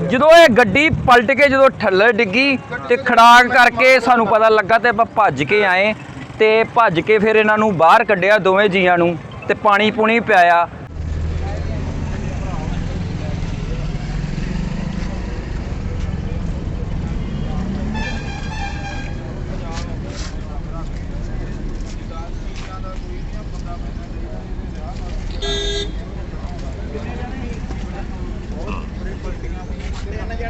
ਜਦੋਂ ਇਹ ਗੱਡੀ ਪਲਟ ਕੇ ਜਦੋਂ ਥੱਲੇ ਡਿੱਗੀ ਤੇ ਖੜਾਕ ਕਰਕੇ ਸਾਨੂੰ ਪਤਾ ਲੱਗਾ ਤੇ ਆਪਾਂ ਭੱਜ ਕੇ ਆਏ ਤੇ ਭੱਜ ਕੇ ਫਿਰ ਇਹਨਾਂ ਨੂੰ ਬਾਹਰ ਕੱਢਿਆ ਦੋਵੇਂ ਜੀਆਂ ਨੂੰ ਤੇ ਪਾਣੀ ਪੂਣੀ ਪਿਆਇਆ।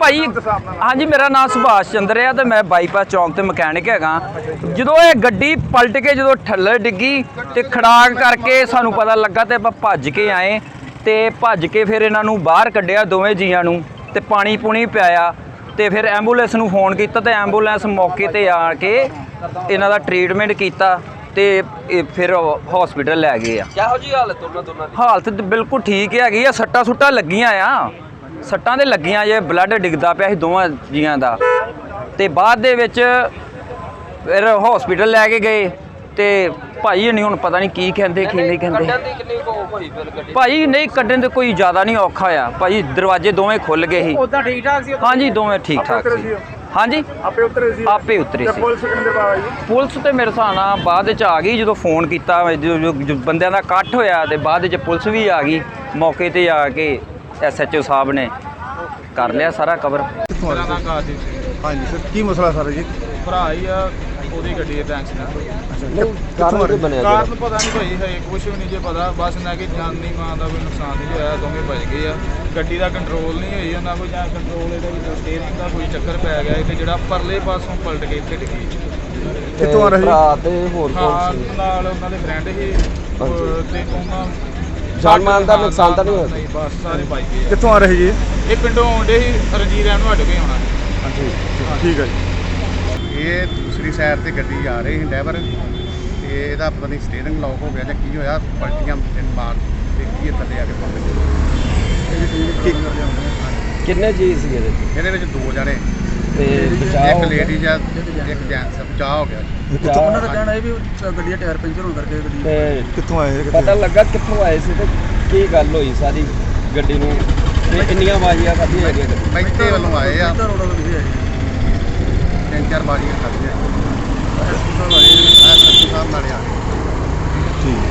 ਭਾਈ ਹਾਂਜੀ ਮੇਰਾ ਨਾਮ ਸੁਭਾਸ਼ ਚੰਦਰ ਹੈ ਤੇ ਮੈਂ ਬਾਈਪਾਸ ਚੌਂਕ ਤੇ ਮਕੈਨਿਕ ਹੈਗਾ। ਜਦੋਂ ਇਹ ਗੱਡੀ ਪਲਟ ਕੇ ਜਦੋਂ ਥੱਲੇ ਡਿੱਗੀ ਤੇ ਖੜਾਕ ਕਰਕੇ ਸਾਨੂੰ ਪਤਾ ਲੱਗਾ ਤੇ ਆਪਾਂ ਭੱਜ ਕੇ ਆਏ ਤੇ ਭੱਜ ਕੇ ਫਿਰ ਇਹਨਾਂ ਨੂੰ ਬਾਹਰ ਕੱਢਿਆ ਦੋਵੇਂ ਜੀਆਂ ਨੂੰ ਤੇ ਪਾਣੀ ਪੂਣੀ ਪਿਆਇਆ ਤੇ ਫਿਰ ਐਂਬੂਲੈਂਸ ਨੂੰ ਫੋਨ ਕੀਤਾ ਤੇ ਐਂਬੂਲੈਂਸ ਮੌਕੇ ਤੇ ਆ ਕੇ ਇਹਨਾਂ ਦਾ ਟ੍ਰੀਟਮੈਂਟ ਕੀਤਾ ਤੇ ਫਿਰ ਹਸਪੀਟਲ ਲੈ ਗਏ ਆ। ਕਿਹੋ ਜੀ ਹਾਲਤ ਉਹਨਾਂ ਦੋਨਾਂ ਦੀ? ਹਾਲਤ ਬਿਲਕੁਲ ਠੀਕ ਹੈਗੀ ਆ ਸੱਟਾਂ ਸੁੱਟਾਂ ਲੱਗੀਆਂ ਆ। ਸੱਟਾਂ ਦੇ ਲੱਗੀਆਂ ਜੇ ਬਲੱਡ ਡਿੱਗਦਾ ਪਿਆ ਸੀ ਦੋਵਾਂ ਜੀਆਂ ਦਾ। ਤੇ ਬਾਅਦ ਦੇ ਵਿੱਚ ਫਿਰ ਹਸਪੀਟਲ ਲੈ ਕੇ ਗਏ ਤੇ ਭਾਈ ਨਹੀਂ ਹੁਣ ਪਤਾ ਨਹੀਂ ਕੀ ਕਹਿੰਦੇ ਕੀ ਨਹੀਂ ਕਹਿੰਦੇ। ਦੀ ਭਾਈ ਨਹੀਂ ਕੱਢਣ ਤੇ ਕੋਈ ਜ਼ਿਆਦਾ ਨਹੀਂ ਔਖਾ ਆ। ਭਾਈ ਦਰਵਾਜ਼ੇ ਦੋਵੇਂ ਖੁੱਲ ਗਏ ਸੀ। ਉਦਾਂ ਠੀਕ ਠਾਕ ਸੀ ਹਾਂਜੀ ਦੋਵੇਂ ਠੀਕ ਠਾਕ ਸੀ। ਹਾਂਜੀ? ਆਪੇ ਉਤਰੇ ਸੀ ਆਪੇ ਉਤਰੇ ਤੇ ਸੀ। ਪੁਲਿਸ ਕਿੰਨੇ ਬਾਬਾ ਜੀ ਪੁਲਿਸ ਤੇ ਮੇਰੇ ਨਾਲ ਬਾਅਦ ਵਿੱਚ ਆ ਗਈ ਜਦੋਂ ਫੋਨ ਕੀਤਾ ਬੰਦਿਆਂ ਦਾ ਇਕੱਠ ਹੋਇਆ ਤੇ ਬਾਅਦ ਵਿੱਚ ਪੁਲਿਸ ਵੀ ਆ ਗਈ ਮੌਕੇ ਤੇ ਆ ਕੇ ਐਸਐਚਓ ਸਾਹਿਬ ਨੇ ਕਰ ਲਿਆ ਸਾਰਾ ਕਵਰ ਮੇਰਾ ਨਾਮ ਕਾਦੀਪ ਸਿੰਘ ਹਾਂਜੀ ਸਰ ਕੀ ਮਸਲਾ ਸਰ ਜੀ? ਭਰਾ ਹੀ ਆ ਉਹਦੀ ਗੱਡੀ ਹੈ ਟੈਂਕਸ ਨਾਲ ਕਾਰਨ ਕੀ ਬਣਿਆ ਕਾਰਨ ਪਤਾ ਨਹੀਂ ਭਾਈ ਹੈ ਕੁਝ ਵੀ ਨਹੀਂ ਜੇ ਪਤਾ। ਬਸ ਨਾ ਕਿ ਜਾਨੀ ਮਾਂ ਦਾ ਕੋਈ ਨੁਕਸਾਨ ਨਹੀਂ ਹੋਇਆ ਦੋਵੇਂ ਬਚ ਗਏ ਆ। ਗੱਡੀ ਦਾ ਕੰਟਰੋਲ ਨਹੀਂ ਹੋਈ ਉਹਨਾਂ ਕੋਈ ਜਾਂ ਕੰਟਰੋਲ ਇਹਦੇ ਵਿੱਚ ਸਟੀਅਰਿੰਗ ਦਾ ਕੋਈ ਚੱਕਰ ਪੈ ਗਿਆ ਤੇ ਜਿਹੜਾ ਪਰਲੇ ਪਾਸੋਂ ਪਲਟ ਕੇ ਇੱਥੇ ਡਿੱਗੀ। ਕਿੱਥੋਂ ਆ ਰਹੇ ਭਰਾ ਤੇ ਹੋਰ ਹਾਂ ਕੌਣ ਸੀ? ਨਾਲ ਉਹਨਾਂ ਦੇ ਫਰੈਂਡ ਸੀ। ਤੇ ਉਹਨਾਂ ਜਾਨ ਮਾਲ ਦਾ ਨੁਕਸਾਨ ਤਾਂ ਨਹੀਂ ਹੋਇਆ? ਨਹੀਂ ਬਸ ਸਾਰੇ ਬਚ ਗਏ। ਕਿੱਥੋਂ ਆ ਰਹੇ ਜੀ? ਇਹ ਪਿੰਡੋਂ ਆਉਂਦੇ ਸੀ ਰਣਜੀਤ ਰਹਿਣ ਨੂੰ ਹਟ ਕੇ ਆਉਣਾ। ਹਾਂਜੀ ਠੀਕ ਹੈ ਜੀ। ਇਹ ਦੂਸਰੀ ਸਾਈਡ ਤੇ ਗੱਡੀ ਆ ਰਹੀ ਸੀ ਡਰਾਈਵਰ। ਤੇ ਇਹਦਾ ਪਤਾ ਨਹੀਂ ਸਟੀਅਰਿੰਗ ਲੌਕ ਹੋ ਗਿਆ ਜਾਂ ਕੀ ਹੋਇਆ ਪਲਟੀਆਂ ਤਿੰਨ ਮਾਰ ਤੇ ਕੀ ਥੱਲੇ ਆ ਕੇ ਪਹੁੰਚ ਗਏ। ਕਿੰਨੇ ਜੀ ਸੀ ਇਹਦੇ? 'ਚ? ਇਹਦੇ ਵਿੱਚ ਦੋ ਜਣੇ। ਤੇ ਬਚਾਅ ਇੱਕ ਲੇਡੀ ਜਾਂ ਇੱਕ ਜੈਂਟਸ ਬਚਾਅ ਹੋ ਗਿਆ। ਕਿੱਥੋਂ ਉਹਨਾਂ ਦਾ ਕਹਿਣਾ ਇਹ ਵੀ ਗੱਡੀ ਦਾ ਟਾਇਰ ਪੈਂਚਰ ਹੋਣ ਕਰਕੇ ਗੱਡੀ ਤੇ ਕਿੱਥੋਂ ਆਏ ਇਹ ਪਤਾ ਲੱਗਾ ਕਿੱਥੋਂ ਆਏ ਸੀ ਤੇ ਕੀ ਗੱਲ ਹੋਈ ਸਾਰੀ ਗੱਡੀ ਨੂੰ। ਤੇ ਇੰਨੀਆਂ ਬਾਜ਼ੀਆਂ ਕਾਹਦੀਆਂ ਹੈਗੀਆਂ ਗੱਡੀ? ਪੈਂਤੇ ਵੱਲੋਂ ਆਏ ਆ। ਰੋਡ ਵੱਲੋਂ ਲਿਖਿਆ ਹੈ ਤਿੰਨ ਚਾਰ ਬਾਜ਼ੀਆਂ ਖਾਧੀਆਂ ਐਸ ਪੀ ਸਾਹਿਬ ਆਏ ਐਸ ਪੀ ਸਾਹਿਬ ਨਾਲੇ ਆ ਗਏ। ਠੀਕ।